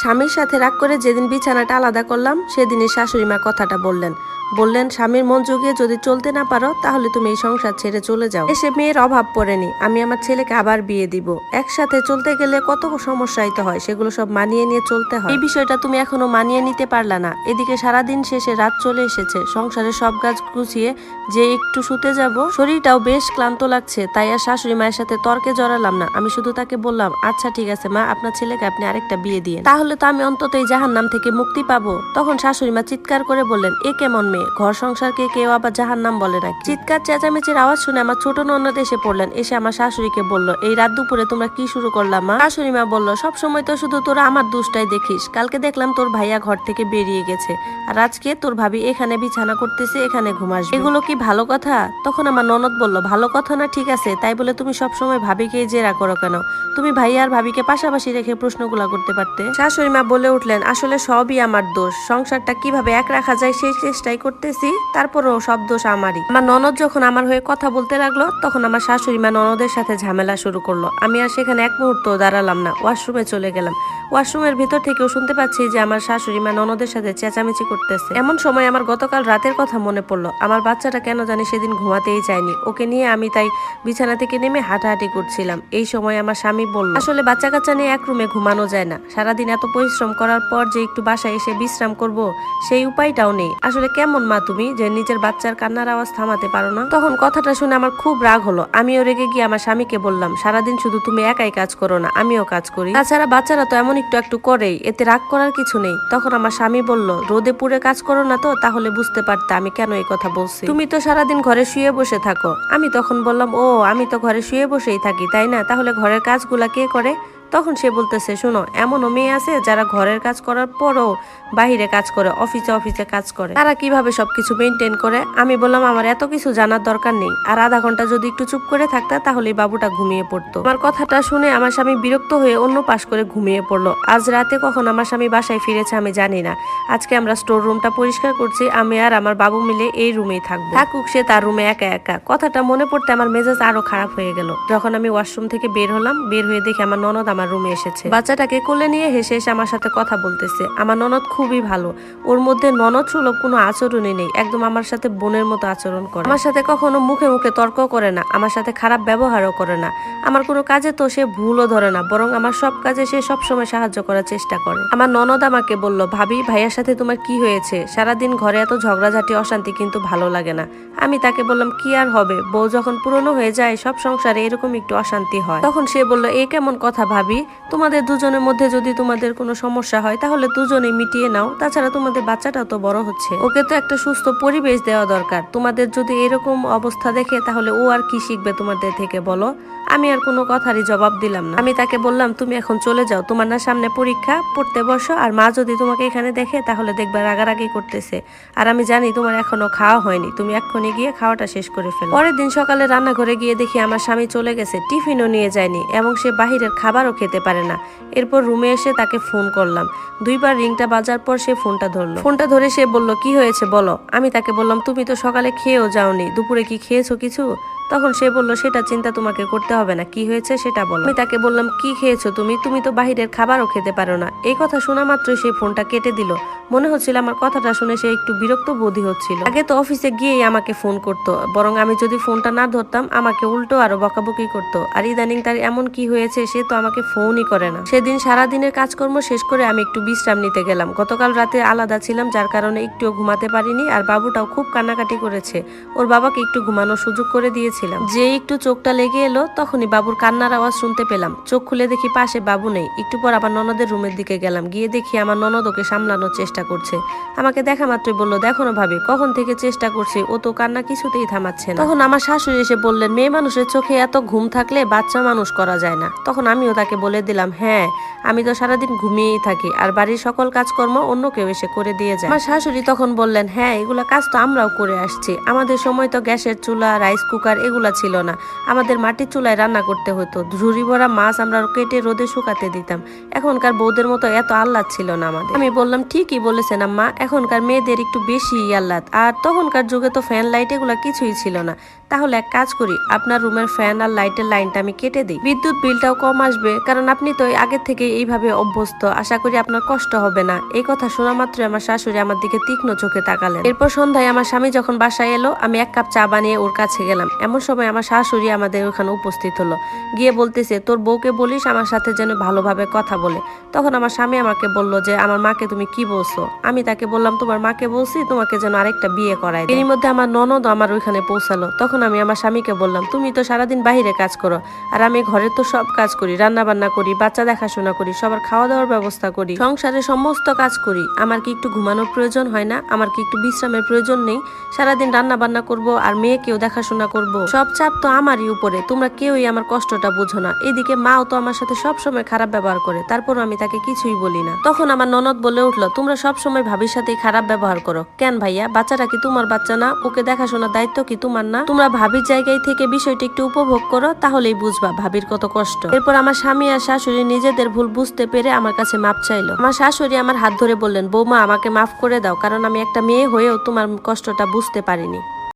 স্বামীর সাথে রাগ করে যেদিন বিছানাটা আলাদা করলাম, সেদিনই শাশুড়ি মা কথাটা বললেন। বললেন, স্বামীর মন জুগিয়ে যদি চলতে না পারো, তাহলে তুমি এই সংসার ছেড়ে চলে যাও। এসে মেয়ের অভাব পড়েনি আমি আমার ছেলেকে আবার বিয়ে দিব। একসাথে চলতে গেলে কত সমস্যাই তো হয়, সেগুলো সব মানিয়ে নিয়ে চলতে হয়। এই বিষয়টা তুমি এখনও মানিয়ে নিতে পারলা না। এদিকে সারাদিন শেষে রাত চলে এসেছে। সংসারে সব কাজ গুছিয়ে যে একটু শুতে যাব, শরীরটাও বেশ ক্লান্ত লাগছে। তাই আর শাশুড়ি মায়ের সাথে তর্কে জড়ালাম না। আমি শুধু তাকে বললাম আচ্ছা ঠিক আছে মা, আপনার ছেলেকে আপনি আরেকটা বিয়ে দিয়ে তাহলে তো আমি অন্তত এই জাহান নাম থেকে মুক্তি পাবো। তখন শাশুড়ি মা চিৎকার করে বললেন, এ কেমন মেয়ে? ঘর সংসারকে কেউ আবার জাহান নাম বলে নাকি চিৎকার, চেঁচামেচির আওয়াজ শুনে আমার ছোট ননদ এসে পড়লেন, এসে আমার শাশুড়িকে বলল, এই রাত দুপুরে তোমরা কি শুরু করলাম মা? শাশুড়ি মা বলল, সব সময় তো শুধু তোরা আমার দুষ্টাই দেখিস। কালকে দেখলাম তোর ভাইয়া ঘর থেকে বেরিয়ে গেছে। আর আজকে তোর ভাবি এখানে বিছানা করতেছে, এখানে ঘুমাস এগুলো কি ভালো কথা? তখন আমার ননদ বলল, ভালো কথা না, ঠিক আছে। তাই বলে তুমি সব সময় ভাবিকে জেরা করো কেন? তুমি ভাইয়া আর ভাবিকে পাশাপাশি রেখে প্রশ্নগুলা করতে পারতে? শাশুড়ি মা বলে উঠলেন, আসলে সবই আমার দোষ। সংসারটা কীভাবে এক রাখা যায় সেই চেষ্টাই করতেছি, তারপরও সব দোষ আমারই। আমার ননদ যখন আমার হয়ে কথা বলতে লাগল, তখন আমার শাশুড়ি মা ননদের সাথে ঝামেলা শুরু করল। আমি আর সেখানে এক মুহূর্ত দাঁড়ালাম না, ওয়াশরুমে চলে গেলাম। ওয়াশরুমের ভিতর থেকেও শুনতে পাচ্ছি যে আমার শাশুড়ি মা ননদের সাথে চেঁচামেচি করতেছে। এমন সময় আমার গতকাল রাতের কথা মনে পড়ল, আমার বাচ্চাটা কেন জানি সেদিন ঘুমাতেই চায়নি ওকে নিয়ে আমি তাই বিছানা থেকে নেমে হাঁটাহাঁটি করছিলাম। এই সময় আমার স্বামী বলল, আসলে বাচ্চা কাচ্চা নিয়ে এক রুমে ঘুমানো যায় না। সারাদিন এত পরিশ্রম করার পর যে একটু বাসায় এসে বিশ্রাম করব, সেই উপায়টাও নেই। আসলে কেমন মা তুমি যে নিজের বাচ্চার কান্নার আওয়াজ থামাতে পারো না? তখন কথাটা শুনে আমার খুব রাগ হলো। আমিও রেগে গিয়ে আমার স্বামীকে বললাম, সারাদিন শুধু তুমি একাই কাজ করো না, আমিও কাজ করি। তাছাড়া বাচ্চারা তো এমন একটু একটু করেই, এতে রাগ করার কিছু নেই। তখন আমার স্বামী বলল, রোদে পুড়ে কাজ করো না তো, তাহলে বুঝতে পারতে আমি কেন এই কথা বলছি? তুমি তো সারাদিন ঘরে শুয়ে বসে থাকো। আমি তখন বললাম, ও, আমি তো ঘরে শুয়ে বসেই থাকি, তাই না? তাহলে ঘরের কাজগুলা কে করে? তখন সে বলতেছে, শোনো, এমনও মেয়ে আছে যারা ঘরের কাজ করার পরও বাহিরে কাজ করে, অফিসে অফিসে কাজ করে। তারা কীভাবে সবকিছু মেনটেন করে? আমি বললাম, আমার এত কিছু জানার দরকার নেই। আর আধা ঘণ্টা যদি একটু চুপ করে থাকতা তাহলে বাবুটা ঘুমিয়ে পড়তো। আমার কথাটা শুনে আমার স্বামী বিরক্ত হয়ে অন্য পাশ করে ঘুমিয়ে পড়ল। আজ রাতে কখন আমার স্বামী বাসায় ফিরেছে আমি জানি না। আজকে আমরা স্টোর রুমটা পরিষ্কার করছি, আমি আর আমার বাবু মিলে এই রুমেই থাকব। থাকুক সে তার রুমে একা একা। কথাটা মনে পড়তে আমার মেজাজ আরও খারাপ হয়ে গেল। যখন আমি ওয়াশরুম থেকে বের হলাম, বের হয়ে দেখি আমার ননদ আমার রুমে এসেছে। বাচ্চাটাকে কোলে নিয়ে হেসে এসে আমার সাথে কথা বলতেছে। আমার ননদ খুবই ভালো। ওর মধ্যে ননদ সুলভ কোনো আচরণই নেই। একদম আমার সাথে বোনের মতো আচরণ করে। আমার সাথে কখনো মুখে মুখে তর্ক করে না। আমার সাথে খারাপ ব্যবহারও করে না। আমার কোনো কাজে তো সে ভুলও ধরে না। বরং আমার সব কাজে সে সব সময় সাহায্য করার চেষ্টা করে। আমার ননদ আমাকে বলল, ভাবি, ভাইয়ার সাথে তোমার কি হয়েছে? সারাদিন ঘরে এত ঝগড়াঝাটি, অশান্তি কিন্তু ভালো লাগে না। আমি তাকে বললাম, কি আর হবে? বউ যখন পুরনো হয়ে যায়, সব সংসারে এরকম একটু অশান্তি হয়। তখন সে বলল, এ কেমন কথা ভাবি? তোমাদের দুজনের মধ্যে যদি তোমাদের কোনো সমস্যা হয়, তাহলে দুজনেই মিটিয়ে নাও। তাছাড়া তোমাদের বাচ্চাটাও তো বড় হচ্ছে। ওকে তো একটা সুস্থ পরিবেশ দেওয়া দরকার। তোমাদের যদি এরকম অবস্থা দেখে, তাহলে ও আর কি শিখবে তোমাদের থেকে, বলো? আমি আর কোনো কথারই জবাব দিলাম না। আমি তাকে বললাম, তুমি এখন চলে যাও। তোমার না সামনে পরীক্ষা, পড়তে বসো। আর মা যদি তোমাকে এখানে দেখে, তাহলে দেখবে রাগারাগি করতেছে। আর আমি জানি তোমার এখনও খাওয়া হয়নি। তুমি এক্ষুনি গিয়ে খাওয়াটা শেষ করে ফেলো। পরের দিন সকালে রান্নাঘরে গিয়ে দেখি আমার স্বামী চলে গেছে। টিফিনও নিয়ে যায়নি এবং সে বাহিরের খাবারও খেতে পারে না। এরপর রুমে এসে তাকে ফোন করলাম। দুইবার রিংটা বাজার পর সে ফোনটা ধরলো। ফোনটা ধরে সে বলল, কি হয়েছে বলো? আমি তাকে বললাম, তুমি তো সকালে খেয়েও যাওনি। দুপুরে কি খেয়েছো কিছু? তখন সে বলল, সেটা চিন্তা তোমাকে করতে হবে না। কি হয়েছে সেটা বলো। আমি তাকে বললাম, কি খেয়েছো তুমি? তুমি তো বাহিরের খাবারও খেতে পারো না। এই কথা শোনা মাত্রই সে ফোনটা কেটে দিল। মনে হচ্ছিল আমার কথাটা শুনে সে একটু বিরক্ত বোধই হচ্ছিল। আগে তো অফিসে গিয়েই আমাকে ফোন করতো, বরং আমি যদি ফোনটা না ধরতাম, আমাকে উল্টো আরও বকাবকি করতো। আর ইদানিং তার এমন কি হয়েছে সে তো আমাকে ফোনই করে না। সেদিন সারা দিনের কাজকর্ম শেষ করে আমি একটু বিশ্রাম নিতে গেলাম। গতকাল রাতে আলাদা ছিলাম, যার কারণে একটুও ঘুমাতে পারিনি, আর বাবুটাও খুব কান্নাকাটি করেছে। ওর বাবাকে একটু ঘুমানোর সুযোগ করে দিয়েছিলাম যে একটু চোখটা লেগে এলো, তখনই বাবুর কান্নার আওয়াজ শুনতে পেলাম। চোখ খুলে দেখি পাশে বাবু নেই। একটু পর আমার ননদের রুমের দিকে গেলাম। গিয়ে দেখি আমার ননদ ওকে সামলানোর চেষ্টা করছে। আমাকে দেখা মাত্রই বলল, দেখো না ভাবি, কখন থেকে চেষ্টা করছি? ও তো কান্না কিছুতেই থামাচ্ছে না। তখন আমার শাশুড়ি এসে বললেন, মেয়ে মানুষের চোখে এত ঘুম থাকলে বাচ্চা মানুষ করা যায় না। তখন আমিও তাকে বলে দিলাম হ্যাঁ আমি তো সারাদিন ঘুমিয়েই থাকি, আর বাড়ির সকল কাজকর্ম অন্য কেউ এসে করে দিয়ে যায়। আমার শাশুড়ি তখন বললেন হ্যাঁ এগুলা কাজ তো আমরাও করে আসছি। আমাদের সময় তো গ্যাসের চুলা, রাইস কুকার এগুলা ছিল না। আমাদের মাটির চুলায় রান্না করতে হতো। ঝুড়ি ভরা মাছ আমরা কেটে রোদে শুকাতে দিতাম। এখনকার বউদের মতো এত আহ্লাদ ছিল না আমাদের। আমি বললাম, ঠিকই বলেছেন আম্মা। এখনকার মেয়েদের একটু বেশি আহ্লাদ। আর তখনকার যুগে তো ফ্যান, লাইট এগুলা কিছুই ছিল না। তাহলে এক কাজ করি, আপনার রুমের ফ্যান আর লাইটের লাইনটা আমি কেটে দিই। বিদ্যুৎ বিলটাও কম আসবে, কারণ আপনি তো আগে থেকে এইভাবে অভ্যস্ত। আশা করি আপনার কষ্ট হবে না। এই কথা শোনা মাত্রই আমার শাশুড়ি আমার দিকে তীক্ষ্ণ চোখে তাকালেন। এরপর সন্ধ্যায় আমার স্বামী যখন বাসায় এলো, আমি এক কাপ চা বানিয়ে ওর কাছে গেলাম। এমন সময় আমার শাশুড়ি আমাদের ওখানে উপস্থিত হলো। গিয়ে বলতেছে, তোর বউকে বলিস আমার সাথে যেন ভালোভাবে কথা বলে। তখন আমার স্বামী আমাকে বলল যে, আমার মাকে তুমি কি বলছো? আমি তাকে বললাম, তোমার মাকে বলছি, তোমাকে যেন আরেকটা বিয়ে করায় এর মধ্যে আমার ননদ আমার ওইখানে পৌঁছালো। তখন আমি আমার স্বামীকে বললাম, তুমি তো সারাদিন বাইরে কাজ করো, আর আমি ঘরে তো সব কাজ করি রান্না বান্না করি, বাচ্চা দেখাশোনা করি, সবার খাওয়া দাওয়ার ব্যবস্থা করি, সংসারে সমস্ত কাজ করি। আমার কি একটু ঘুমানোর প্রয়োজন হয় না? আমার কি একটু বিশ্রামের প্রয়োজন নেই? সারাদিন রান্না বান্না করব, আর মেয়েকেও দেখাশোনা করব। সব চাপ তো আমারই উপরে। তোমরা কেউই আমার কষ্টটা বুঝো না। এদিকে মাও তো আমার সাথে সব সময় খারাপ ব্যবহার করে তারপর আমি তাকে কিছুই বলি না। তখন আমার ননদ বলে উঠল, তোমরা সব সময় ভাবির সাথে খারাপ ব্যবহার করো। কেন ভাইয়া বাচ্চাটা কি তোমার বাচ্চা না? ওকে দেখাশোনার দায়িত্ব কি তোমার না? তোমরা ভাবির জায়গায় থেকে বিষয়টি একটু উপভোগ করো, তাহলেই বুঝবা ভাবির কত কষ্ট। এরপর আমার স্বামী আর শাশুড়ি নিজেদের ভুল বুঝতে পেরে আমার কাছে মাপ চাইলো। আমার শাশুড়ি আমার হাত ধরে বললেন, বৌমা, আমাকে মাফ করে দাও, কারণ আমি একটা মেয়ে হয়েও তোমার কষ্টটা বুঝতে পারিনি।